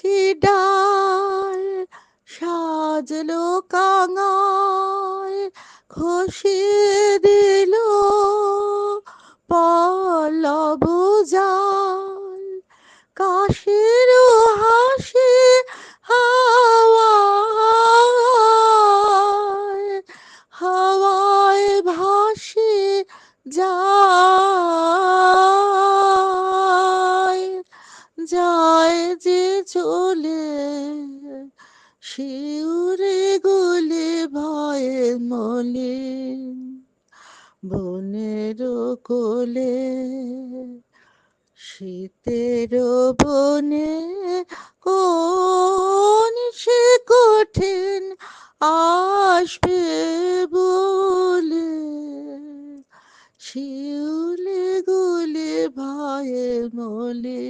কি ডাল সাজলো কাঙাল খসিয়ে দিল পল্লব জাল। কাশির হাসি হাওয়ায় হাওয়ায় ভাসি যায় যায় যে চলে, শিউরে গলে ভয়ে মলে, বনের কোলে, শীতের বনে কোন সে কঠিন আসবে বলে, শিউলে গুলে ভয়ে মলে।